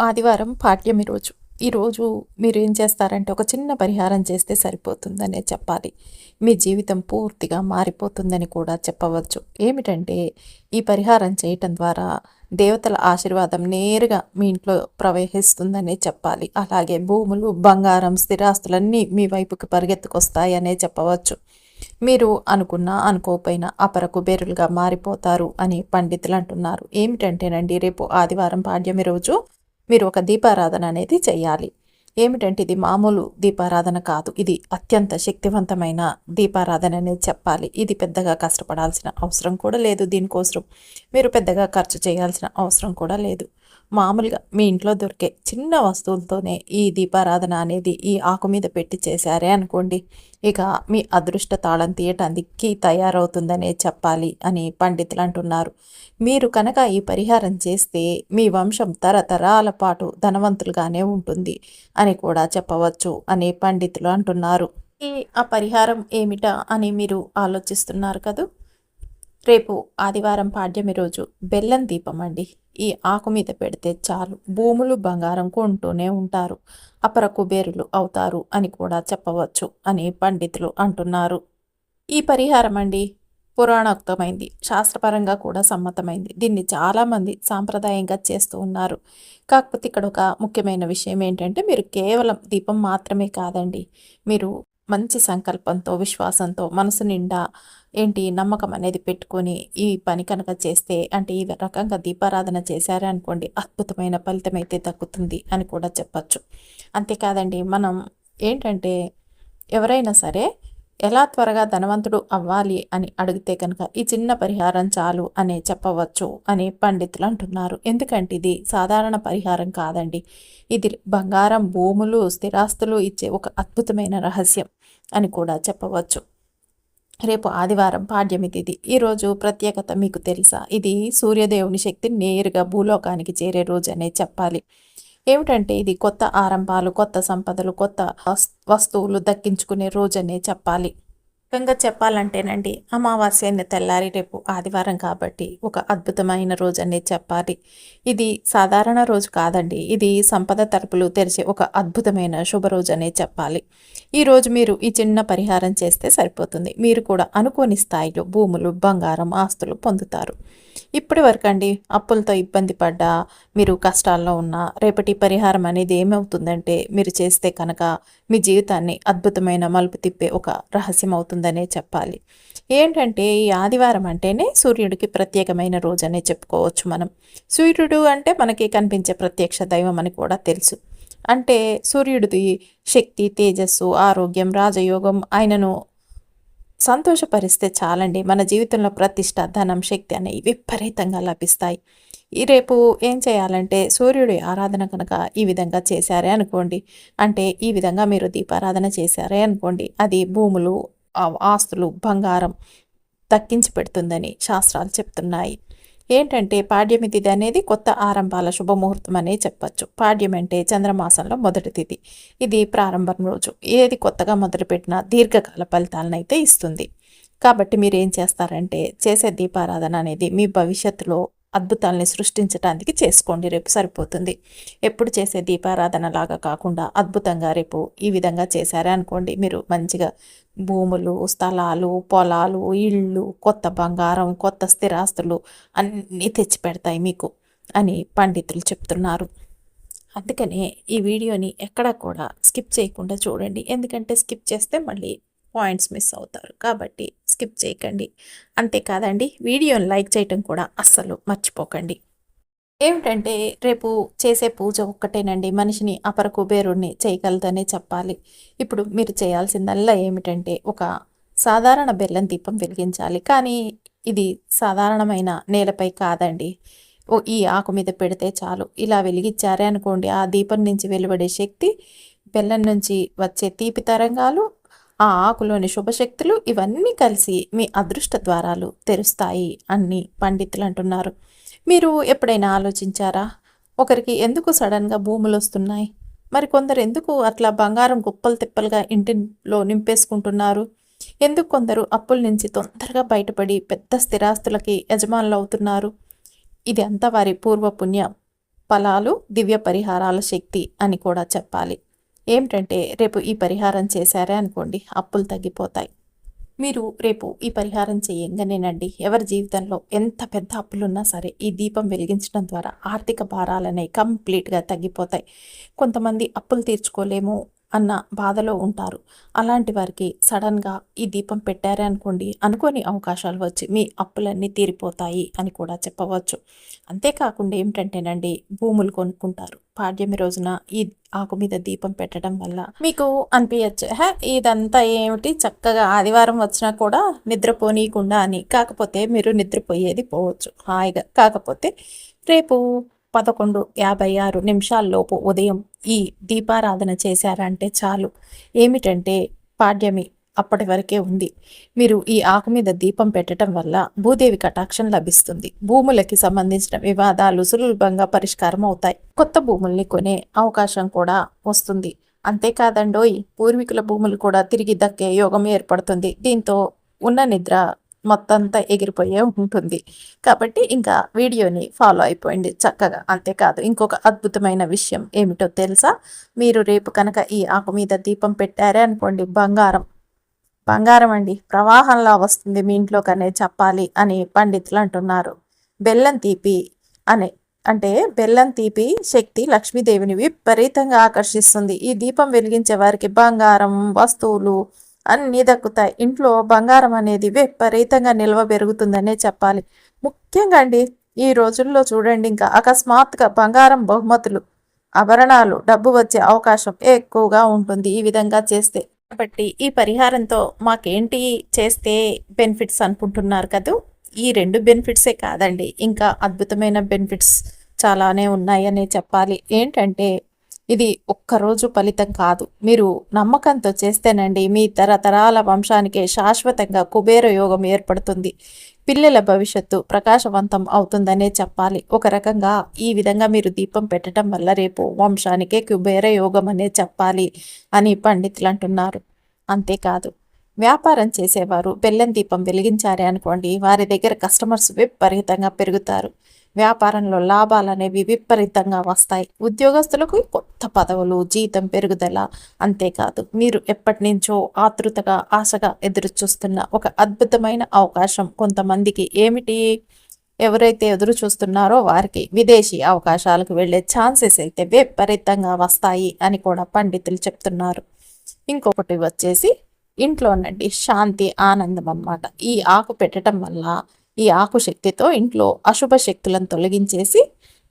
ఆదివారం పాఠ్యం ఈరోజు ఈరోజు మీరు ఏం చేస్తారంటే ఒక చిన్న పరిహారం చేస్తే సరిపోతుందనే చెప్పాలి. మీ జీవితం పూర్తిగా మారిపోతుందని కూడా చెప్పవచ్చు. ఏమిటంటే ఈ పరిహారం చేయటం ద్వారా దేవతల ఆశీర్వాదం నేరుగా మీ ఇంట్లో ప్రవహిస్తుందనే చెప్పాలి. అలాగే భూములు బంగారం స్థిరాస్తులన్నీ మీ వైపుకి పరిగెత్తుకొస్తాయనే చెప్పవచ్చు. మీరు అనుకున్నా అనుకోకపోయినా అపర కుబేరులుగా మారిపోతారు అని పండితులు అంటున్నారు. ఏమిటంటేనండి రేపు ఆదివారం పాడ్యమి రోజు మీరు ఒక దీపారాధన అనేది చేయాలి ఏమిటంటే ఇది మామూలు దీపారాధన కాదు. ఇది అత్యంత శక్తివంతమైన దీపారాధన అనేది చెప్పాలి. ఇది పెద్దగా కష్టపడాల్సిన అవసరం కూడా లేదు దీనికోసం. మీరు పెద్దగా ఖర్చు చేయాల్సిన అవసరం కూడా లేదు. మామూలుగా మీ ఇంట్లో దొరికే చిన్న వస్తువులతోనే ఈ దీపారాధన అనేది ఈ ఆకు మీద పెట్టి చేశారే అనుకోండి. ఇక మీ అదృష్ట తాళం తీయటానికి తయారవుతుందనే చెప్పాలి అని పండితులు అంటున్నారు. మీరు కనుక ఈ పరిహారం చేస్తే మీ వంశం తరతరాల పాటు ధనవంతులుగానే ఉంటుంది అని కూడా చెప్పవచ్చు అని పండితులు అంటున్నారు. ఈ ఆ పరిహారం ఏమిటా అని మీరు ఆలోచిస్తున్నారు కదా? రేపు ఆదివారం పాడ్యమి రోజు బెల్లం దీపం అండి ఈ ఆకు మీద పెడితే చాలు. భూములు బంగారం కొంటూనే ఉంటారు. అపర కుబేరులు అవుతారు అని కూడా చెప్పవచ్చు అని పండితులు అంటున్నారు. ఈ పరిహారం అండి పురాణోక్తమైంది. శాస్త్రపరంగా కూడా సమ్మతమైంది. దీన్ని చాలామంది సాంప్రదాయంగా చేస్తూ ఉన్నారు. కాకపోతే ఇక్కడ ఒక ముఖ్యమైన విషయం ఏంటంటే మీరు కేవలం దీపం మాత్రమే కాదండి. మీరు మంచి సంకల్పంతో విశ్వాసంతో మనసు నిండా ఏంటి నమ్మకం అనేది పెట్టుకొని ఈ పని కనుక చేస్తే అంటే ఈ రకంగా దీపారాధన చేశారే అనుకోండి అద్భుతమైన ఫలితం అయితే దక్కుతుంది అని కూడా చెప్పచ్చు. అంతేకాదండి మనం ఏంటంటే ఎవరైనా సరే ఎలా త్వరగా ధనవంతుడు అవ్వాలి అని అడిగితే కనుక ఈ చిన్న పరిహారం చాలు అనే చెప్పవచ్చు అని పండితులు అంటున్నారు. ఎందుకంటే ఇది సాధారణ పరిహారం కాదండి. ఇది బంగారం భూములు స్థిరాస్తులు ఇచ్చే ఒక అద్భుతమైన రహస్యం. అని కూడా చెప్పవచ్చు. రేపు ఆదివారం పాడ్యమి తిథి. ఈరోజు ప్రత్యేకత మీకు తెలుసా? ఇది సూర్యదేవుని శక్తి నేరుగా భూలోకానికి చేరే రోజు అనే చెప్పాలి. ఏమిటంటే ఇది కొత్త ఆరంభాలు కొత్త సంపదలు కొత్త వస్తువులు దక్కించుకునే రోజనే చెప్పాలి. ముఖ్యంగా చెప్పాలంటేనండి అమావాస్య తెల్లారి రేపు ఆదివారం కాబట్టి ఒక అద్భుతమైన రోజు అనేది చెప్పాలి. ఇది సాధారణ రోజు కాదండి. ఇది సంపద తరపులు తెరిచే ఒక అద్భుతమైన శుభరోజు అనే చెప్పాలి ఈరోజు మీరు ఈ చిన్న పరిహారం చేస్తే సరిపోతుంది. మీరు కూడా అనుకోని స్థాయిలో భూములు బంగారం ఆస్తులు పొందుతారు. ఇప్పటి వరకు అండి అప్పులతో ఇబ్బంది పడ్డా మీరు కష్టాల్లో ఉన్న రేపటి పరిహారం అనేది ఏమవుతుందంటే మీరు చేస్తే కనుక మీ జీవితాన్ని అద్భుతమైన మలుపు తిప్పే ఒక రహస్యం అవుతుందనే చెప్పాలి. ఏంటంటే ఈ ఆదివారం అంటేనే సూర్యుడికి ప్రత్యేకమైన రోజు అనే చెప్పుకోవచ్చు మనం. సూర్యుడు అంటే మనకి కనిపించే ప్రత్యక్ష దైవం అని కూడా తెలుసు. అంటే సూర్యుడిది శక్తి తేజస్సు ఆరోగ్యం రాజయోగం ఆయనను సంతోషపరిస్తే చాలండి. మన జీవితంలో ప్రతిష్ట ధనం శక్తి అనేవి విపరీతంగా లభిస్తాయి. ఈ రేపు ఏం చేయాలంటే సూర్యుడి ఆరాధన కనుక ఈ విధంగా చేశారే అనుకోండి. అంటే ఈ విధంగా మీరు దీపారాధన చేశారే అనుకోండి. అది భూములు ఆస్తులు బంగారం దక్కించి పెడుతుందని శాస్త్రాలు చెప్తున్నాయి. ఏంటంటే పాడ్యమి తిథి అనేది కొత్త ఆరంభాల శుభముహూర్తం అనే చెప్పచ్చు. పాడ్యం అంటే చంద్రమాసంలో మొదటి తిథి. ఇది ప్రారంభం రోజు. ఏది కొత్తగా మొదలుపెట్టినా దీర్ఘకాల ఫలితాలను అయితే ఇస్తుంది. కాబట్టి మీరు ఏం చేస్తారంటే చేసే దీపారాధన అనేది మీ భవిష్యత్తులో అద్భుతాలని సృష్టించడానికి చేసుకోండి. రేపు సరిపోతుంది. ఎప్పుడు చేసే దీపారాధన లాగా కాకుండా అద్భుతంగా రేపు ఈ విధంగా చేశారే అనుకోండి మీరు మంచిగా భూములు స్థలాలు పొలాలు ఇళ్ళు కొత్త బంగారం కొత్త స్థిరాస్తులు అన్నీ తెచ్చి పెడతాయి మీకు అని పండితులు చెప్తున్నారు. అందుకనే ఈ వీడియోని ఎక్కడా కూడా స్కిప్ చేయకుండా చూడండి. ఎందుకంటే స్కిప్ చేస్తే మళ్ళీ పాయింట్స్ మిస్ అవుతారు. కాబట్టి స్కిప్ చేయకండి. అంతేకాదండి వీడియోని లైక్ చేయటం కూడా అస్సలు మర్చిపోకండి. ఏమిటంటే రేపు చేసే పూజ ఒక్కటేనండి. మనిషిని అపర కుబేరుణ్ణి చేయగలదనే చెప్పాలి. ఇప్పుడు మీరు చేయాల్సిందల్లా ఏమిటంటే ఒక సాధారణ బెల్లం దీపం వెలిగించాలి. కానీ ఇది సాధారణమైన నేలపై కాదండి. ఓ ఈ ఆకు మీద పెడితే చాలు. ఇలా వెలిగించారే అనుకోండి ఆ దీపం నుంచి వెలువడే శక్తి బెల్లం నుంచి వచ్చే తీపి తరంగాలు ఆ ఆకులోని శుభశక్తులు ఇవన్నీ కలిసి మీ అదృష్ట ద్వారాలు తెరుస్తాయి అని పండితులు అంటున్నారు. మీరు ఎప్పుడైనా ఆలోచించారా? ఒకరికి ఎందుకు సడన్గా భూములు వస్తున్నాయి? మరి కొందరు ఎందుకు అట్లా బంగారం కుప్పలు తిప్పలుగా ఇంటిలో నింపేసుకుంటున్నారు? ఎందుకు కొందరు అప్పుల నుంచి తొందరగా బయటపడి పెద్ద స్థిరాస్తులకి యజమానులు అవుతున్నారు? ఇది అంతా వారి పూర్వపుణ్య ఫలాలు దివ్య పరిహారాల శక్తి అని కూడా చెప్పాలి. ఏమిటంటే రేపు ఈ పరిహారం చేశారే అనుకోండి అప్పులు తగ్గిపోతాయి. మీరు రేపు ఈ పరిహారం చేయంగానేనండి ఎవరి జీవితంలో ఎంత పెద్ద అప్పులున్నా సరే ఈ దీపం వెలిగించడం ద్వారా ఆర్థిక భారాలనే కంప్లీట్గా తగ్గిపోతాయి. కొంతమంది అప్పులు తీర్చుకోలేము అన్న బాధలో ఉంటారు. అలాంటి వారికి సడన్గా ఈ దీపం పెట్టారే అనుకోండి అనుకోని అవకాశాలు వచ్చి మీ అప్పులన్నీ తీరిపోతాయి అని కూడా చెప్పవచ్చు. అంతేకాకుండా ఏమిటంటేనండి భూములు కొనుక్కుంటారు. పాడ్యమి రోజున ఈ ఆకు మీద దీపం పెట్టడం వల్ల మీకు అనిపించచ్చు హే ఇదంతా ఏమిటి? చక్కగా ఆదివారం వచ్చినా కూడా నిద్రపోనీయకుండా అని. కాకపోతే మీరు నిద్రపోయేది పోవచ్చు. హాయిగా. కాకపోతే రేపు పదకొండు యాభై ఆరు నిమిషాల్లోపు ఉదయం ఈ దీపారాధన చేశారంటే చాలు. ఏమిటంటే పాడ్యమి అప్పటి వరకే ఉంది. మీరు ఈ ఆకు మీద దీపం పెట్టడం వల్ల భూదేవి కటాక్షం లభిస్తుంది. భూములకి సంబంధించిన వివాదాలు సులభంగా పరిష్కారం అవుతాయి. కొత్త భూముల్ని కొనే అవకాశం కూడా వస్తుంది. అంతేకాదండోయ్ పూర్వీకుల భూములు కూడా తిరిగి దక్కే యోగం ఏర్పడుతుంది. దీంతో ఉన్న నిద్ర మొత్తంతా ఎగిరిపోయే ఉంటుంది. కాబట్టి ఇంకా వీడియోని ఫాలో అయిపోయింది చక్కగా. అంతేకాదు ఇంకొక అద్భుతమైన విషయం ఏమిటో తెలుసా? మీరు రేపు కనుక ఈ ఆకు మీద దీపం పెట్టారే అనుకోండి బంగారం. బంగారం అండి. ప్రవాహంలా వస్తుంది మీ ఇంట్లోకనే చెప్పాలి అని పండితులు అంటున్నారు. బెల్లం తీపి అనే అంటే బెల్లం తీపి శక్తి లక్ష్మీదేవిని విపరీతంగా ఆకర్షిస్తుంది. ఈ దీపం వెలిగించే వారికి బంగారం వస్తువులు అన్నీ దక్కుతాయి ఇంట్లో బంగారం అనేది విపరీతంగా నిల్వ పెరుగుతుందనే చెప్పాలి. ముఖ్యంగా అండి ఈ రోజుల్లో చూడండి ఇంకా అకస్మాత్తుగా బంగారం బహుమతులు ఆభరణాలు డబ్బు వచ్చే అవకాశం ఎక్కువగా ఉంటుంది ఈ విధంగా చేస్తే. కాబట్టి ఈ పరిహారంతో మాకేంటి చేస్తే బెనిఫిట్స్ అనుకుంటున్నారు కదా? ఈ రెండు బెనిఫిట్సే కాదండి. ఇంకా అద్భుతమైన బెనిఫిట్స్ చాలానే ఉన్నాయనే చెప్పాలి. ఏంటంటే ఇది ఒక్కరోజు ఫలితం కాదు. మీరు నమ్మకంతో చేస్తేనండి మీ తరతరాల వంశానికే శాశ్వతంగా కుబేర యోగం ఏర్పడుతుంది. పిల్లల భవిష్యత్తు ప్రకాశవంతం అవుతుందనే చెప్పాలి. ఒక రకంగా ఈ విధంగా మీరు దీపం పెట్టడం వల్ల రేపు వంశానికే కుబేర యోగం అనే చెప్పాలి అని పండితులు అంటున్నారు. అంతేకాదు వ్యాపారం చేసేవారు బెల్లం దీపం వెలిగించారే అనుకోండి వారి దగ్గర కస్టమర్స్ విపరీతంగా పెరుగుతారు. వ్యాపారంలో లాభాలు అనేవి విపరీతంగా వస్తాయి. ఉద్యోగస్తులకు కొత్త పదవులు జీతం పెరుగుదల అంతేకాదు. మీరు ఎప్పటి నుంచో ఆతృతగా ఆశగా ఎదురు చూస్తున్న ఒక అద్భుతమైన అవకాశం కొంతమందికి ఏమిటి? ఎవరైతే ఎదురు చూస్తున్నారో వారికి విదేశీ అవకాశాలకు వెళ్ళే ఛాన్సెస్ అయితే విపరీతంగా వస్తాయి అని కూడా పండితులు చెప్తున్నారు. ఇంకొకటి వచ్చేసి ఇంట్లోనండి శాంతి ఆనందం అన్నమాట. ఈ ఆకు పెట్టడం వల్ల ఈ ఆకు శక్తితో ఇంట్లో అశుభ శక్తులను తొలగించేసి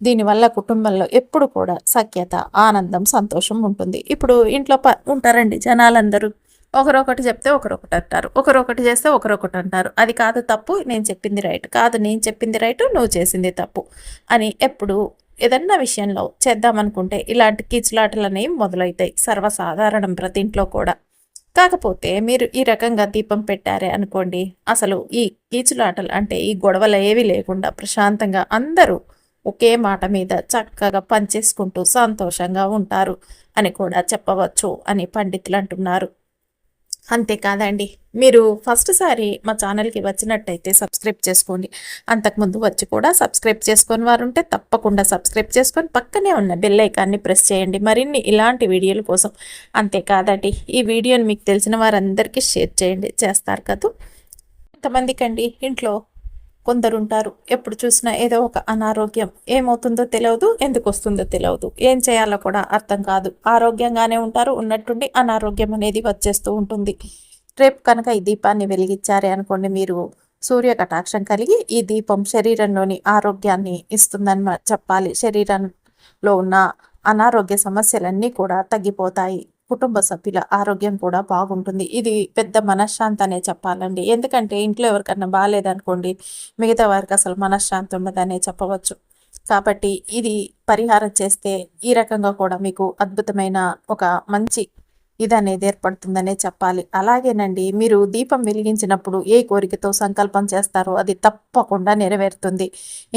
దీనివల్ల కుటుంబంలో ఎప్పుడు కూడా సఖ్యత ఆనందం సంతోషం ఉంటుంది. ఇప్పుడు ఇంట్లో ప ఉంటారండి జనాలందరూ. ఒకరొకటి చెప్తే ఒకరొకటి అంటారు. ఒకరొకటి చేస్తే ఒకరొకటి అంటారు. అది కాదు తప్పు నేను చెప్పింది రైట్. కాదు నేను చెప్పింది రైట్ నువ్వు చేసింది తప్పు అని ఎప్పుడు ఏదన్నా విషయంలో చేద్దామనుకుంటే ఇలాంటి కిచులాటలు అనేవి మొదలవుతాయి సర్వసాధారణం ప్రతి ఇంట్లో కూడా. కాకపోతే మీరు ఈ రకంగా దీపం పెట్టారే అనుకోండి అసలు ఈ కీచులాటలు అంటే ఈ గొడవలు ఏవి లేకుండా ప్రశాంతంగా అందరూ ఒకే మాట మీద చక్కగా పనిచేసుకుంటూ సంతోషంగా ఉంటారు అని కూడా చెప్పవచ్చు అని పండితులు అంటున్నారు. అంతేకాదండి మీరు ఫస్ట్ సారి మా ఛానల్కి వచ్చినట్టయితే సబ్స్క్రైబ్ చేసుకోండి. అంతకుముందు వచ్చి కూడా సబ్స్క్రైబ్ చేసుకొని వారు ఉంటే తప్పకుండా సబ్స్క్రైబ్ చేసుకొని పక్కనే ఉన్న బెల్ ఐకాన్ని ప్రెస్ చేయండి. మరిన్ని ఇలాంటి వీడియోల కోసం అంతేకాదండి ఈ వీడియోని మీకు తెలిసిన వారందరికీ షేర్ చేయండి. చేస్తారు కదా? ఇంతమందికండి ఇంట్లో కొందరు ఉంటారు ఎప్పుడు చూసినా ఏదో ఒక అనారోగ్యం ఏమవుతుందో తెలియదు ఎందుకు వస్తుందో తెలియదు ఏం చేయాలో కూడా అర్థం కాదు. ఆరోగ్యంగానే ఉంటారు ఉన్నట్టుండి అనారోగ్యం అనేది వచ్చేస్తూ ఉంటుంది. రేపు కనుక ఈ దీపాన్ని వెలిగించారే అనుకోండి మీరు సూర్య కటాక్షం కలిగి ఈ దీపం శరీరంలోని ఆరోగ్యాన్ని ఇస్తుందని చెప్పాలి. శరీరంలో ఉన్న అనారోగ్య సమస్యలన్నీ కూడా తగ్గిపోతాయి. కుటుంబ సభ్యుల ఆరోగ్యం కూడా బాగుంటుంది. ఇది పెద్ద మనశ్శాంతి అనే చెప్పాలండి. ఎందుకంటే ఇంట్లో ఎవరికన్నా బాగాలేదనుకోండి మిగతా వారికి అసలు మనశ్శాంతి ఉండదనే చెప్పవచ్చు. కాబట్టి ఇది పరిహారం చేస్తే ఈ రకంగా కూడా మీకు అద్భుతమైన ఒక మంచి ఇది అనేది ఏర్పడుతుందనే చెప్పాలి. అలాగేనండి మీరు దీపం వెలిగించినప్పుడు ఏ కోరికతో సంకల్పం చేస్తారో అది తప్పకుండా నెరవేరుతుంది.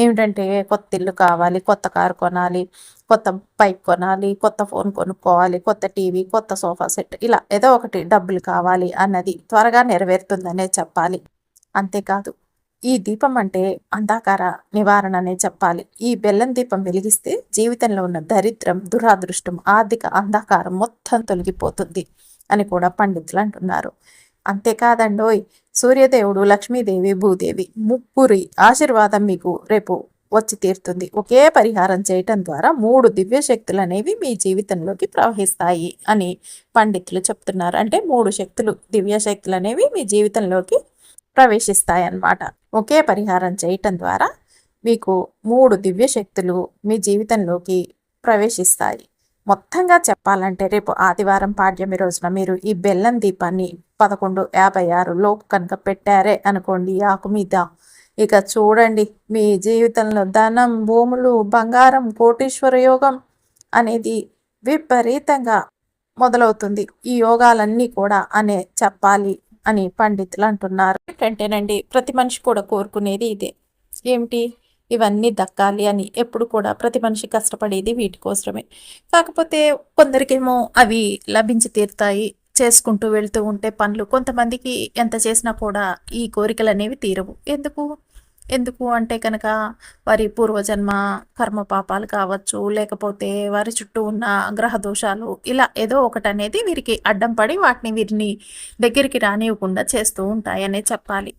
ఏమిటంటే కొత్త ఇల్లు కావాలి కొత్త కారు కొనాలి కొత్త బైక్ కొనాలి కొత్త ఫోన్ కొనుక్కోవాలి కొత్త టీవీ కొత్త సోఫా సెట్ ఇలా ఏదో ఒకటి డబ్బులు కావాలి అన్నది త్వరగా నెరవేరుతుందనే చెప్పాలి. అంతేకాదు ఈ దీపం అంటే అంధకార నివారణ అనే చెప్పాలి. ఈ బెల్లం దీపం వెలిగిస్తే జీవితంలో ఉన్న దరిద్రం దురాదృష్టం ఆర్థిక అంధకారం మొత్తం తొలగిపోతుంది అని కూడా పండితులు అంటున్నారు. అంతేకాదండోయ్ సూర్యదేవుడు లక్ష్మీదేవి భూదేవి ముగ్గురి ఆశీర్వాదం మీకు రేపు వచ్చి తీరుతుంది. ఒకే పరిహారం చేయటం ద్వారా మూడు దివ్య శక్తులు అనేవి మీ జీవితంలోకి ప్రవహిస్తాయి అని పండితులు చెప్తున్నారు. అంటే మూడు శక్తులు దివ్య శక్తులు అనేవి మీ జీవితంలోకి ప్రవేశిస్తాయి అన్నమాట ఒకే పరిహారం చేయటం ద్వారా మీకు మూడు దివ్య శక్తులు మీ జీవితంలోకి ప్రవేశిస్తాయి. మొత్తంగా చెప్పాలంటే రేపు ఆదివారం పాడ్యమి రోజున మీరు ఈ బెల్లం దీపాన్ని పదకొండు యాభై ఆరులో కనుక పెట్టారే అనుకోండి ఆకు మీద. ఇక చూడండి మీ జీవితంలో ధనం భూములు బంగారం కోటీశ్వర యోగం అనేది విపరీతంగా మొదలవుతుంది. ఈ యోగాలన్నీ కూడా అనే చెప్పాలి. అని పండితులు అంటున్నారు. ఏంటంటేనండి ప్రతి మనిషి కూడా కోరుకునేది ఇదే. ఏమిటి? ఇవన్నీ దక్కాలి అని ఎప్పుడు కూడా ప్రతి మనిషి కష్టపడేది వీటి కోసమే. కాకపోతే కొందరికేమో అవి లభించి తీరుతాయి. చేసుకుంటూ వెళ్తూ ఉంటే పనులు కొంతమందికి ఎంత చేసినా కూడా ఈ కోరికలు అనేవి తీరవు. ఎందుకు? ఎందుకు? అంటే కనుక వారి పూర్వజన్మ కర్మ పాపాలు కావచ్చు లేకపోతే వారి చుట్టూ ఉన్న గ్రహ దోషాలు ఇలా ఏదో ఒకటి అనేది వీరికి అడ్డం పడి వాటిని వీరిని దగ్గరికి రానివ్వకుండా చేస్తూ ఉంటాయనే చెప్పాలి.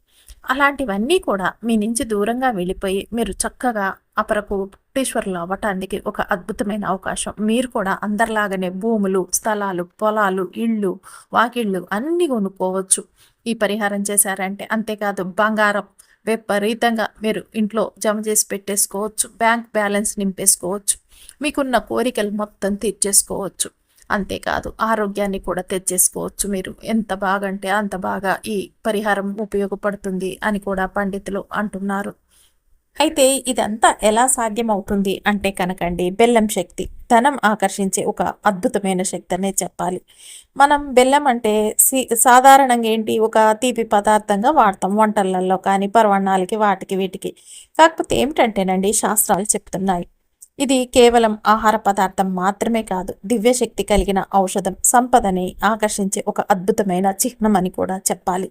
అలాంటివన్నీ కూడా మీ నుంచి దూరంగా వెళ్ళిపోయి మీరు చక్కగా అపరకు కోటీశ్వరులు అవ్వటానికి ఒక అద్భుతమైన అవకాశం. మీరు కూడా అందరిలాగానే భూములు స్థలాలు పొలాలు ఇళ్ళు వాకిళ్ళు అన్నీ కొనుక్కోవచ్చు. ఈ పరిహారం చేశారంటే అంతేకాదు బంగారం విపరీతంగా మీరు ఇంట్లో జమ చేసి పెట్టేసుకోవచ్చు బ్యాంక్ బ్యాలెన్స్ నింపేసుకోవచ్చు మీకున్న కోరికలు మొత్తం తీర్చేసుకోవచ్చు. అంతేకాదు ఆరోగ్యాన్ని కూడా తెచ్చేసుకోవచ్చు మీరు. ఎంత బాగంటే అంత బాగా ఈ పరిహారం ఉపయోగపడుతుంది అని కూడా పండితులు అంటున్నారు. అయితే ఇదంతా ఎలా సాధ్యమవుతుంది అంటే కనకండి బెల్లం శక్తి. ధనం ఆకర్షించే ఒక అద్భుతమైన శక్తి అనే చెప్పాలి. మనం బెల్లం అంటే సాధారణంగా ఏంటి? ఒక తీపి పదార్థంగా వాడతాం వంటలలో కానీ పర్వణాలకి వాటికి వీటికి. కాకపోతే ఏమిటంటేనండి శాస్త్రాలు చెప్తున్నాయి. ఇది కేవలం ఆహార పదార్థం మాత్రమే కాదు దివ్యశక్తి కలిగిన ఔషధం సంపదని ఆకర్షించే ఒక అద్భుతమైన చిహ్నం అని కూడా చెప్పాలి.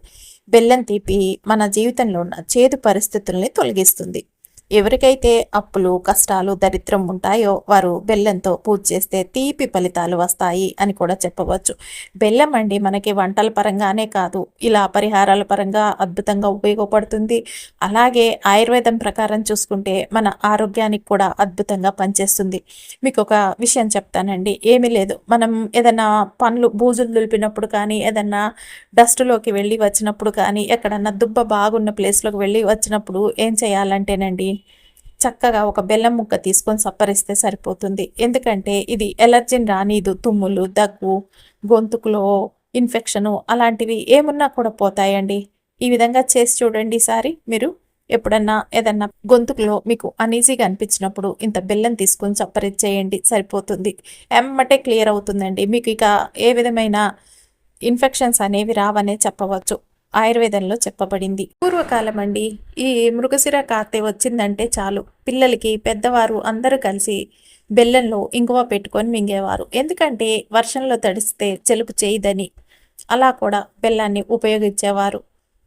బెల్లం తీపి మన జీవితంలో ఉన్న చేదు పరిస్థితుల్ని తొలగిస్తుంది. ఎవరికైతే అప్పులు కష్టాలు దరిద్రం ఉంటాయో వారు బెల్లంతో పూజ చేస్తే తీపి ఫలితాలు వస్తాయి అని కూడా చెప్పవచ్చు. బెల్లం అండి మనకి వంటల పరంగానే కాదు ఇలా పరిహారాల పరంగా అద్భుతంగా ఉపయోగపడుతుంది. అలాగే ఆయుర్వేదం ప్రకారం చూసుకుంటే మన ఆరోగ్యానికి కూడా అద్భుతంగా పనిచేస్తుంది. మీకు ఒక విషయం చెప్తానండి ఏమీ లేదు. మనం ఏదైనా పనులు బూజులు దులిపినప్పుడు కానీ ఏదన్నా డస్ట్లోకి వెళ్ళి వచ్చినప్పుడు కానీ ఎక్కడన్నా దుబ్బ బాగున్న ప్లేస్లోకి వెళ్ళి వచ్చినప్పుడు ఏం చేయాలంటేనండి చక్కగా ఒక బెల్లం ముక్క తీసుకొని సప్పరిస్తే సరిపోతుంది. ఎందుకంటే ఇది ఎలర్జీని రానిదు. తుమ్ములు దగ్గు గొంతుకులో ఇన్ఫెక్షను అలాంటివి ఏమున్నా కూడా పోతాయండి. ఈ విధంగా చేసి చూడండి ఈసారి. మీరు ఎప్పుడన్నా ఏదన్నా గొంతుకులో మీకు అనీజీగా అనిపించినప్పుడు ఇంత బెల్లం తీసుకొని చప్పరిచ్చేయండి. సరిపోతుంది. ఎమ్మటే క్లియర్ అవుతుందండి. మీకు ఇక ఏ విధమైన ఇన్ఫెక్షన్స్ అనేవి రావనే చెప్పవచ్చు. ఆయుర్వేదంలో చెప్పబడింది. పూర్వకాలం అండి ఈ మృగశిర కార్తె వచ్చిందంటే చాలు. పిల్లలకి పెద్దవారు అందరూ కలిసి బెల్లంలో ఇంగువ పెట్టుకొని మింగేవారు. ఎందుకంటే వర్షంలో తడిస్తే చెలుపు చేయదని అలా కూడా బెల్లాన్ని ఉపయోగించేవారు.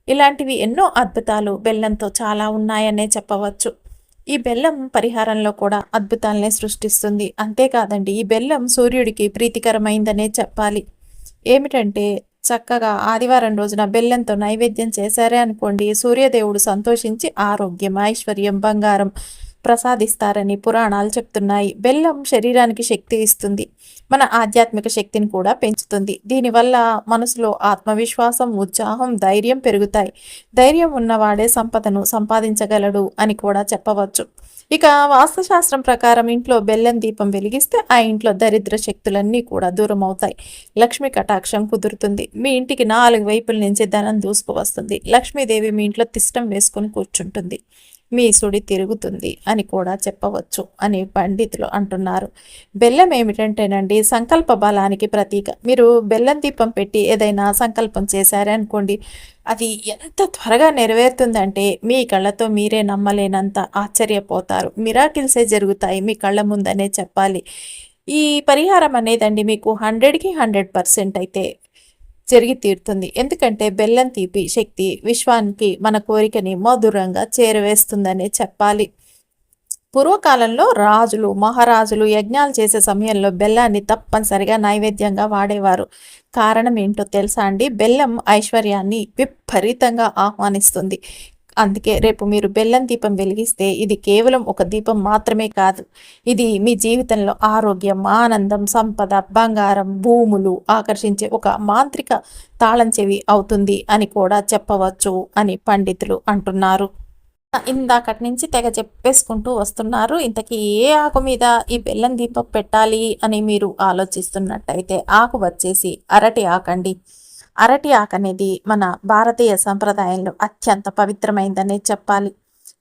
ఇలాంటివి ఎన్నో అద్భుతాలు బెల్లంతో చాలా ఉన్నాయనే చెప్పవచ్చు. ఈ బెల్లం పరిహారంలో కూడా అద్భుతాలనే సృష్టిస్తుంది. అంతేకాదండి ఈ బెల్లం సూర్యుడికి ప్రీతికరమైందనే చెప్పాలి. ఏమిటంటే చక్కగా ఆదివారం రోజున బెల్లంతో నైవేద్యం చేశారే అనుకోండి. సూర్యదేవుడు సంతోషించి ఆరోగ్యం ఐశ్వర్యం బంగారం. ప్రసాదిస్తారని పురాణాలు చెప్తున్నాయి. బెల్లం శరీరానికి శక్తి ఇస్తుంది. మన ఆధ్యాత్మిక శక్తిని కూడా పెంచుతుంది. దీనివల్ల మనసులో ఆత్మవిశ్వాసం ఉత్సాహం ధైర్యం పెరుగుతాయి. ధైర్యం ఉన్నవాడే సంపదను సంపాదించగలడు అని కూడా చెప్పవచ్చు. ఇక వాస్తుశాస్త్రం ప్రకారం ఇంట్లో బెల్లం దీపం వెలిగిస్తే ఆ ఇంట్లో దరిద్ర శక్తులన్నీ కూడా దూరం అవుతాయి లక్ష్మి కటాక్షం కుదురుతుంది. మీ ఇంటికి నాలుగు వైపుల నుంచి ధనం దూసుకు వస్తుంది లక్ష్మీదేవి మీ ఇంట్లో తిష్టం వేసుకొని కూర్చుంటుంది. మీ సుడి తిరుగుతుంది అని కూడా చెప్పవచ్చు అని పండితులు అంటున్నారు. బెల్లం ఏమిటంటేనండి సంకల్ప బలానికి ప్రతీక. మీరు బెల్లం దీపం పెట్టి ఏదైనా సంకల్పం చేశారనుకోండి అది ఎంత త్వరగా నెరవేరుతుందంటే మీ కళ్ళతో మీరే నమ్మలేనంత ఆశ్చర్యపోతారు. మిరాకిల్సే జరుగుతాయి మీ కళ్ళ ముందనే చెప్పాలి. ఈ పరిహారం అనేదండి మీకు హండ్రెడ్కి హండ్రెడ్ పర్సెంట్ అయితే జరిగి తీరుతుంది. ఎందుకంటే బెల్లం తీపి శక్తి విశ్వానికి మన కోరికని మధురంగా చేరవేస్తుందనే చెప్పాలి. పూర్వకాలంలో రాజులు మహారాజులు యజ్ఞాలు చేసే సమయంలో బెల్లాన్ని తప్పనిసరిగా నైవేద్యంగా వాడేవారు. కారణం ఏంటో తెలుసా అండి? బెల్లం ఐశ్వర్యాన్ని విపరీతంగా ఆహ్వానిస్తుంది. అందుకే రేపు మీరు బెల్లం దీపం వెలిగిస్తే ఇది కేవలం ఒక దీపం మాత్రమే కాదు. ఇది మీ జీవితంలో ఆరోగ్యం ఆనందం సంపద బంగారం భూములు ఆకర్షించే ఒక మాంత్రిక తాళం చెవి అవుతుంది అని కూడా చెప్పవచ్చు అని పండితులు అంటున్నారు. ఇందాకటి నుంచి తెగ చెప్పేసుకుంటూ వస్తున్నారు. ఇంతకీ ఏ ఆకు మీద ఈ బెల్లం దీపం పెట్టాలి అని మీరు ఆలోచిస్తున్నట్టయితే ఆకు వచ్చేసి అరటి ఆకండి. అరటి ఆకు అనేది మన భారతీయ సంప్రదాయంలో అత్యంత పవిత్రమైందనే చెప్పాలి.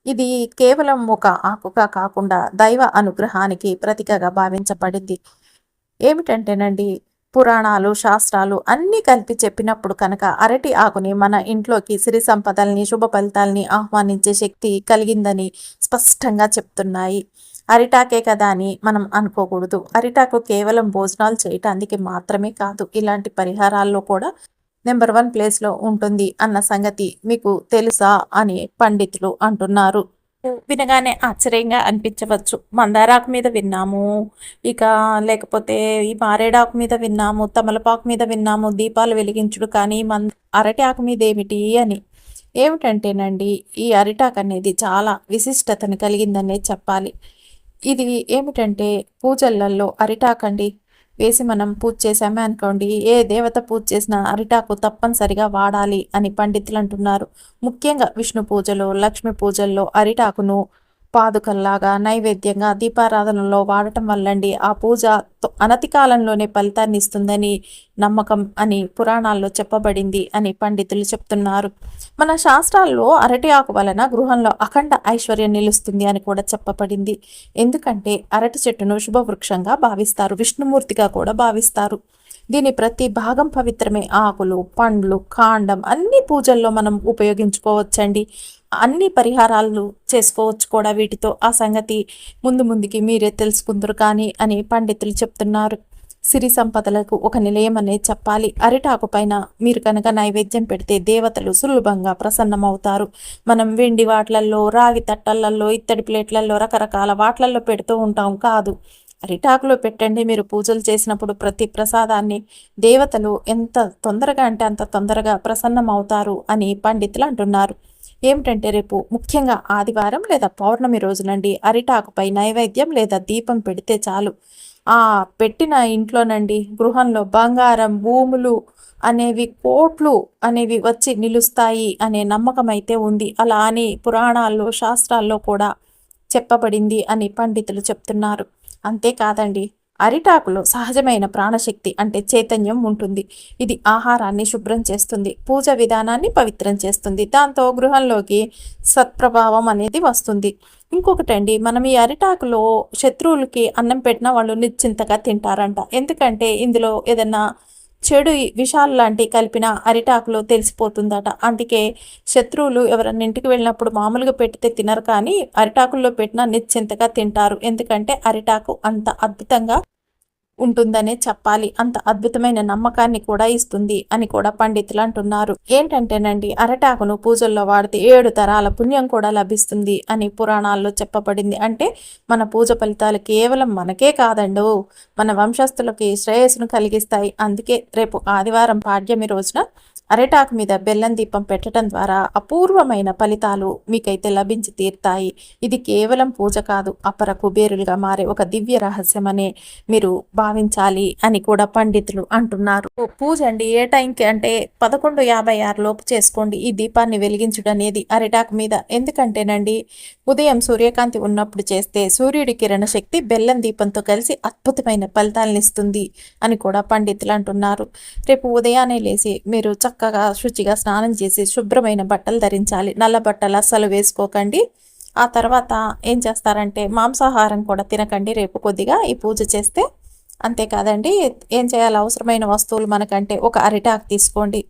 ఇది కేవలం ఒక ఆకుగా కాకుండా దైవ అనుగ్రహానికి ప్రతీకగా భావించబడింది. ఏమిటంటేనండి పురాణాలు శాస్త్రాలు అన్నీ కలిపి చెప్పినప్పుడు కనుక అరటి ఆకుని మన ఇంట్లోకి సిరి సంపదల్ని శుభ ఫలితాల్ని ఆహ్వానించే శక్తి కలిగిందని స్పష్టంగా చెప్తున్నాయి. అరిటాకే కదా అని మనం అనుకోకూడదు. అరిటాకు కేవలం భోజనాలు చేయటానికి మాత్రమే కాదు ఇలాంటి పరిహారాల్లో కూడా నెంబర్ వన్ ప్లేస్లో ఉంటుంది అన్న సంగతి మీకు తెలుసా అని పండితులు అంటున్నారు. వినగానే ఆశ్చర్యంగా అనిపించవచ్చు. మందారాకు మీద విన్నాము. ఇక లేకపోతే ఈ మారేడాకు మీద విన్నాము తమలపాకు మీద విన్నాము దీపాలు వెలిగించుడు కానీ మన్ అరటి ఆకు మీద ఏమిటి అని. ఏమిటంటేనండి ఈ అరిటాక్ అనేది చాలా విశిష్టతను కలిగిందనే చెప్పాలి. ఇది ఏమిటంటే పూజలలో అరిటాకండి. వేసి మనం పూజ చేసామే అనుకోండి ఏ దేవత పూజ చేసినా అరిటాకు తప్పనిసరిగా వాడాలి అని పండితులు అంటున్నారు. ముఖ్యంగా విష్ణు పూజలో లక్ష్మీ పూజల్లో అరిటాకును పాదుకల్లాగా నైవేద్యంగా దీపారాధనలో వాడటం వల్లండి. ఆ పూజ అనతి కాలంలోనే ఫలితాన్ని ఇస్తుందని నమ్మకం అని పురాణాల్లో చెప్పబడింది అని పండితులు చెప్తున్నారు. మన శాస్త్రాల్లో అరటి ఆకు వలన గృహంలో అఖండ ఐశ్వర్యం నిలుస్తుంది అని కూడా చెప్పబడింది. ఎందుకంటే అరటి చెట్టును శుభవృక్షంగా భావిస్తారు. విష్ణుమూర్తిగా కూడా భావిస్తారు. దీని ప్రతి భాగం పవిత్రమే. ఆకులు పండ్లు కాండం అన్ని పూజల్లో మనం ఉపయోగించుకోవచ్చండి. అన్ని పరిహారాలు చేసుకోవచ్చు కూడా వీటితో. ఆ సంగతి ముందు ముందుకి మీరే తెలుసుకుందరు కానీ అని పండితులు చెప్తున్నారు. సిరి సంపదలకు ఒక నిలయం అనేది చెప్పాలి. అరిటాకు పైన మీరు కనుక నైవేద్యం పెడితే దేవతలు సులభంగా ప్రసన్నమవుతారు. మనం వెండి వాట్లల్లో రాగి తట్టలల్లో ఇత్తడి ప్లేట్లలో రకరకాల వాట్లల్లో పెడుతూ ఉంటాం కాదు. అరిటాకులో పెట్టండి. మీరు పూజలు చేసినప్పుడు ప్రతి ప్రసాదాన్ని దేవతలు ఎంత తొందరగా అంటే అంత తొందరగా ప్రసన్నమవుతారు అని పండితులు అంటున్నారు. ఏమిటంటే రేపు ముఖ్యంగా ఆదివారం లేదా పౌర్ణమి రోజునండి అరిటాకుపై నైవేద్యం లేదా దీపం పెడితే చాలు. ఆ పెట్టిన ఇంట్లోనండి గృహంలో బంగారం భూములు అనేవి కోట్లు అనేవి వచ్చి నిలుస్తాయి అనే నమ్మకం అయితే ఉంది. అలా అని పురాణాల్లో శాస్త్రాల్లో కూడా చెప్పబడింది అని పండితులు చెప్తున్నారు. అంతేకాదండి. అరిటాకులో సహజమైన ప్రాణశక్తి అంటే చైతన్యం ఉంటుంది. ఇది ఆహారాన్ని శుభ్రం చేస్తుంది. పూజ విధానాన్ని పవిత్రం చేస్తుంది. దాంతో గృహంలోకి సత్ప్రభావం అనేది వస్తుంది. ఇంకొకటండి మనం ఈ అరిటాకులో శత్రువులకి అన్నం పెట్టినా వాళ్ళు నిశ్చింతగా తింటారంట. ఎందుకంటే ఇందులో ఏదన్నా చెడు విషాలు లాంటి కలిపిన అరిటాకులో తెలిసిపోతుందట. అందుకే శత్రువులు ఎవరన్నా ఇంటికి వెళ్ళినప్పుడు మామూలుగా పెడితే తినరు కానీ అరిటాకుల్లో పెట్టినా నిశ్చింతగా తింటారు. ఎందుకంటే అరిటాకు అంత అద్భుతంగా ఉంటుందనే చెప్పాలి. అంత అద్భుతమైన నమ్మకాన్ని కూడా ఇస్తుంది అని కూడా పండితులు అంటున్నారు. ఏంటంటేనండి అరటాకును పూజల్లో వాడితే ఏడు తరాల పుణ్యం కూడా లభిస్తుంది అని పురాణాల్లో చెప్పబడింది. అంటే మన పూజ ఫలితాలు కేవలం మనకే కాదండవు మన వంశస్థులకి శ్రేయస్సును కలిగిస్తాయి. అందుకే రేపు ఆదివారం పాడ్యమి రోజున అరిటాకు మీద బెల్లం దీపం పెట్టడం ద్వారా అపూర్వమైన ఫలితాలు మీకైతే లభించి తీరుతాయి. ఇది కేవలం పూజ కాదు అపర కుబేరులుగా మారే ఒక దివ్య రహస్యమనే మీరు భావించాలి అని కూడా పండితులు అంటున్నారు. పూజ అండి ఏ టైంకి అంటే పదకొండు యాభై ఆరు లోపు చేసుకోండి. ఈ దీపాన్ని వెలిగించడం అనేది అరిటాకు మీద. ఎందుకంటేనండి ఉదయం సూర్యకాంతి ఉన్నప్పుడు చేస్తే సూర్యుడి కిరణ శక్తి బెల్లం దీపంతో కలిసి అద్భుతమైన ఫలితాలను ఇస్తుంది అని కూడా పండితులు అంటున్నారు. రేపు ఉదయాన్నే లేచి మీరు చక్కగా శుచిగా స్నానం చేసి శుభ్రమైన బట్టలు ధరించాలి. నల్ల బట్టలు అస్సలు వేసుకోకండి. ఆ తర్వాత ఏం చేస్తారంటే మాంసాహారం కూడా తినకండి. రేపు కొద్దిగా ఈ పూజ చేస్తే అంతేకాదండి ఏం చేయాలి? అవసరమైన వస్తువులు మనకంటే ఒక అరిటాకు తీసుకోండి.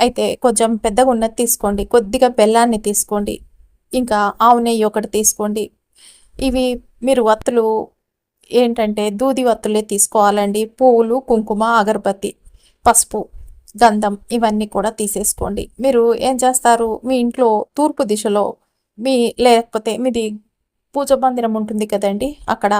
అయితే కొంచెం పెద్దగా ఉన్నది తీసుకోండి. కొద్దిగా బెల్లాన్ని తీసుకోండి. ఇంకా ఆవు నెయ్యి ఒకటి తీసుకోండి. ఇవి మీరు వత్తులు ఏంటంటే దూది వత్తులే తీసుకోవాలండి. పువ్వులు కుంకుమ అగరబత్తి పసుపు గంధం ఇవన్నీ కూడా తీసేసుకోండి. మీరు ఏం చేస్తారు? మీ ఇంట్లో తూర్పు దిశలో మీ లేకపోతే మీది పూజ మందిరం ఉంటుంది కదండి అక్కడ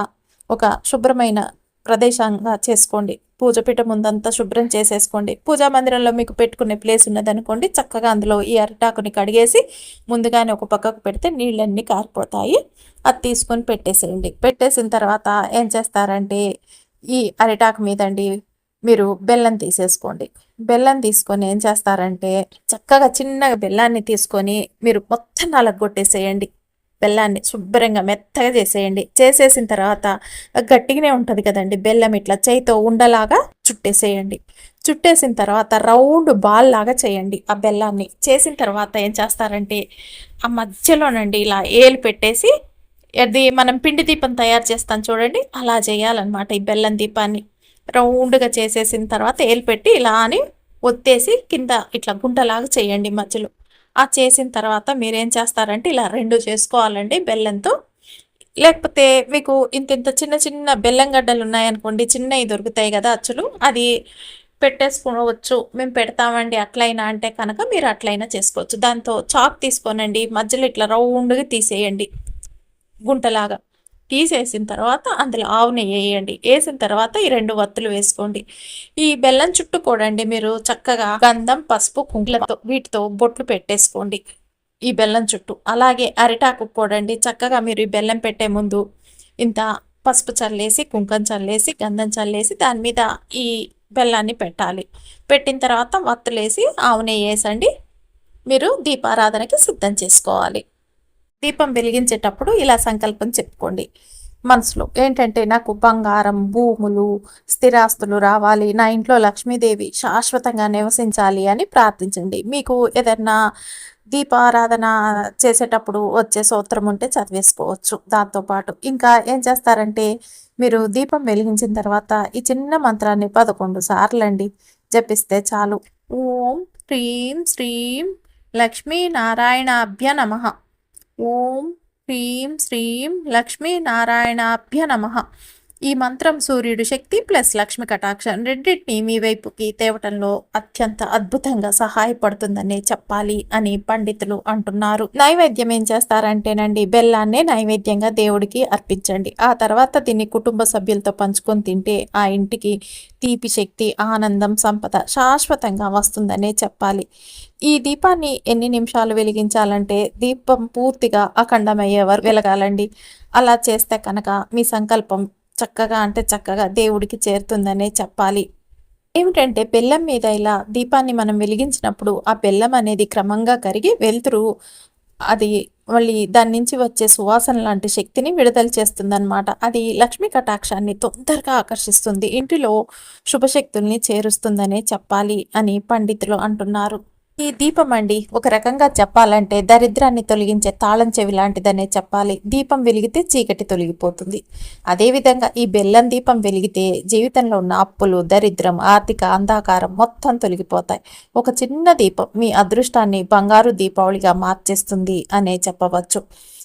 ఒక శుభ్రమైన ప్రదేశంగా చేసుకోండి. పూజ పీట ముందంతా శుభ్రం చేసేసుకోండి. పూజా మందిరంలో మీకు పెట్టుకునే ప్లేస్ ఉన్నదనుకోండి చక్కగా అందులో ఈ అరిటాకుని కడిగేసి ముందుగానే ఒక పక్కకు పెడితే నీళ్ళన్నీ కారిపోతాయి. అది తీసుకొని పెట్టేసేయండి. పెట్టేసిన తర్వాత ఏం చేస్తారంటే ఈ అరిటాకు మీదండి మీరు బెల్లం తీసేసుకోండి. బెల్లం తీసుకొని ఏం చేస్తారంటే చక్కగా చిన్నగా బెల్లాన్ని తీసుకొని మీరు మొత్తం నలగొట్టేసేయండి బెల్లాన్ని శుభ్రంగా మెత్తగా చేసేయండి. చేసేసిన తర్వాత గట్టిగానే ఉంటుంది కదండి బెల్లం ఇట్లా చేయితో ఉండలాగా చుట్టేసేయండి. చుట్టేసిన తర్వాత రౌండ్ బాల్ లాగా చేయండి ఆ బెల్లాన్ని. చేసిన తర్వాత ఏం చేస్తారంటే ఆ మధ్యలోనండి ఇలా ఏలు పెట్టేసి అది మనం పిండి దీపం తయారు చేస్తాం చూడండి అలా చేయాలన్నమాట ఈ బెల్లం దీపాన్ని. రౌండ్గా చేసేసిన తర్వాత ఏలు పెట్టి ఇలా అని ఒత్తేసి కింద ఇట్లా గుంటలాగా చేయండి మధ్యలో. ఆ చేసిన తర్వాత మీరేం చేస్తారంటే ఇలా రెండు చేసుకోవాలండి బెల్లంతో. లేకపోతే మీకు ఇంత ఇంత చిన్న చిన్న బెల్లం గడ్డలు ఉన్నాయనుకోండి చిన్నవి దొరుకుతాయి కదా అచ్చులు అది పెట్టేసుకోవచ్చు. మేము పెడతామండి అట్లయినా అంటే కనుక మీరు అట్లయినా చేసుకోవచ్చు. దాంతో చాక్ తీసుకోనండి మధ్యలో ఇట్లా రౌండ్గా తీసేయండి గుంటలాగా. తీసేసిన తర్వాత అందులో ఆవు నెయ్యి వేయండి. వేసిన తర్వాత ఈ రెండు వత్తులు వేసుకోండి. ఈ బెల్లం చుట్టూ కూడండి మీరు చక్కగా గంధం పసుపు కుంకులతో వీటితో బొట్లు పెట్టేసుకోండి. ఈ బెల్లం చుట్టూ. అలాగే అరిటాకు కూడండి. చక్కగా మీరు ఈ బెల్లం పెట్టే ముందు ఇంత పసుపు చల్లేసి కుంకం చల్లేసి గంధం చల్లేసి దాని మీద ఈ బెల్లాన్ని పెట్టాలి. పెట్టిన తర్వాత వత్తులేసి ఆవు నెయ్యి వేసండి. మీరు దీపారాధనకి సిద్ధం చేసుకోవాలి. దీపం వెలిగించేటప్పుడు ఇలా సంకల్పం చెప్పుకోండి. మనసులో ఏంటంటే నాకు బంగారం భూములు స్థిరాస్తులు రావాలి నా ఇంట్లో లక్ష్మీదేవి శాశ్వతంగా నివసించాలి అని ప్రార్థించండి. మీకు ఏదన్నా దీపారాధన చేసేటప్పుడు వచ్చే సూత్రం ఉంటే చదివేసుకోవచ్చు. దాంతోపాటు ఇంకా ఏం చేస్తారంటే మీరు దీపం వెలిగించిన తర్వాత ఈ చిన్న మంత్రాన్ని పదకొండు సార్లండి జపిస్తే చాలు. ఓం హ్రీం శ్రీం లక్ష్మీనారాయణాభ్య నమ. ఓం హ్రీం శ్రీం లక్ష్మీనారాయణాభ్య నమ. ఈ మంత్రం సూర్యుడు శక్తి ప్లస్ లక్ష్మి కటాక్షం రెండింటినీ మీ వైపుకి తేవటంలో అత్యంత అద్భుతంగా సహాయపడుతుందనే చెప్పాలి అని పండితులు అంటున్నారు. నైవేద్యం ఏం చేస్తారంటేనండి బెల్లాన్నే నైవేద్యంగా దేవుడికి అర్పించండి. ఆ తర్వాత దీన్ని కుటుంబ సభ్యులతో పంచుకొని తింటే ఆ ఇంటికి తీపి శక్తి ఆనందం సంపద శాశ్వతంగా వస్తుందనే చెప్పాలి. ఈ దీపాన్ని ఎన్ని నిమిషాలు వెలిగించాలంటే దీపం పూర్తిగా అఖండమయ్యే వరకు వెలగాలండి. అలా చేస్తే కనుక మీ సంకల్పం చక్కగా అంటే చక్కగా దేవుడికి చేరుతుందనే చెప్పాలి. ఏమిటంటే బెల్లం మీద ఇలా దీపాన్ని మనం వెలిగించినప్పుడు ఆ బెల్లం అనేది క్రమంగా కరిగి వెలుతురు. అది మళ్ళీ దాని నుంచి వచ్చే సువాసన లాంటి శక్తిని విడుదల చేస్తుందన్నమాట. అది లక్ష్మీ కటాక్షాన్ని తొందరగా ఆకర్షిస్తుంది. ఇంటిలో శుభశక్తుల్ని చేరుస్తుందనే చెప్పాలి అని పండితులు అంటున్నారు. ఈ దీపం అండి ఒక రకంగా చెప్పాలంటే దరిద్రాన్ని తొలగించే తాళం చెవి లాంటిదనే చెప్పాలి. దీపం వెలిగితే చీకటి తొలగిపోతుంది. అదేవిధంగా ఈ బెల్లం దీపం వెలిగితే జీవితంలో ఉన్న అప్పులు దరిద్రం ఆర్థిక అంధాకారం మొత్తం తొలగిపోతాయి. ఒక చిన్న దీపం మీ అదృష్టాన్ని బంగారు దీపావళిగా మార్చేస్తుంది అనే చెప్పవచ్చు.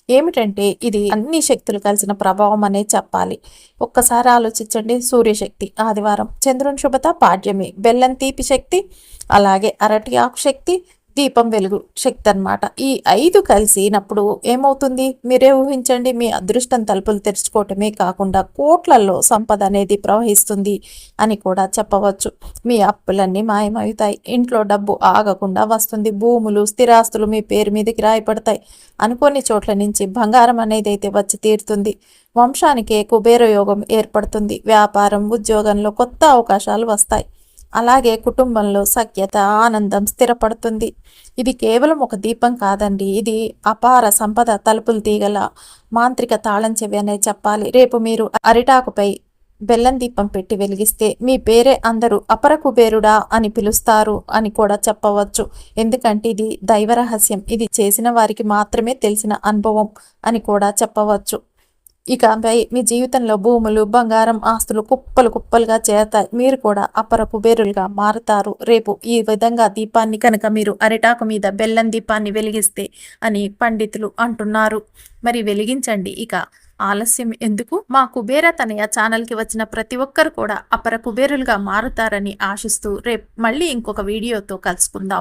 ఏమిటంటే ఇది అన్ని శక్తులు కలిసిన ప్రభావం అనే చెప్పాలి. ఒక్కసారి ఆలోచించండి. సూర్యశక్తి ఆదివారం చంద్రుని శుభత పాడ్యమి బెల్లం తీపి శక్తి అలాగే అరటి ఆకు శక్తి దీపం వెలుగు శక్తి అనమాట ఈ ఐదు కలిసినప్పుడు ఏమవుతుంది? మీరే ఊహించండి మీ అదృష్టం తలుపులు తెరుచుకోవటమే కాకుండా కోట్లలో సంపద అనేది ప్రవహిస్తుంది అని కూడా చెప్పవచ్చు. మీ అప్పులన్నీ మాయమవుతాయి. ఇంట్లో డబ్బు ఆగకుండా వస్తుంది. భూములు స్థిరాస్తులు మీ పేరు మీదకి రాయపడతాయి అనుకోని చోట్ల నుంచి బంగారం అనేది అయితే వచ్చి తీరుతుంది. వంశానికే కుబేర యోగం ఏర్పడుతుంది. వ్యాపారం ఉద్యోగంలో కొత్త అవకాశాలు వస్తాయి. అలాగే కుటుంబంలో సఖ్యత ఆనందం స్థిరపడుతుంది. ఇది కేవలం ఒక దీపం కాదండి. ఇది అపార సంపద తలుపులు తీగల మాంత్రిక తాళం చెవి అనే చెప్పాలి. రేపు మీరు అరిటాకుపై బెల్లం దీపం పెట్టి వెలిగిస్తే మీ పేరే అందరూ అపర కుబేరుడా అని పిలుస్తారు అని కూడా చెప్పవచ్చు. ఎందుకంటే ఇది దైవరహస్యం ఇది చేసిన వారికి మాత్రమే తెలిసిన అనుభవం అని కూడా చెప్పవచ్చు. ఇక మీ జీవితంలో భూములు బంగారం ఆస్తులు కుప్పలు కుప్పలుగా చేరతాయి. మీరు కూడా అపర బేరులుగా మారుతారు. రేపు ఈ విధంగా దీపాన్ని కనుక మీరు అరిటాకు మీద బెల్లం దీపాన్ని వెలిగిస్తే అని పండితులు అంటున్నారు. మరి వెలిగించండి. ఇక ఆలస్యం ఎందుకు? మా కుబేర తనయ ఛానల్కి వచ్చిన ప్రతి ఒక్కరు కూడా అపర కుబేరులుగా మారుతారని ఆశిస్తూ రేపు మళ్ళీ ఇంకొక వీడియోతో కలుసుకుందాం.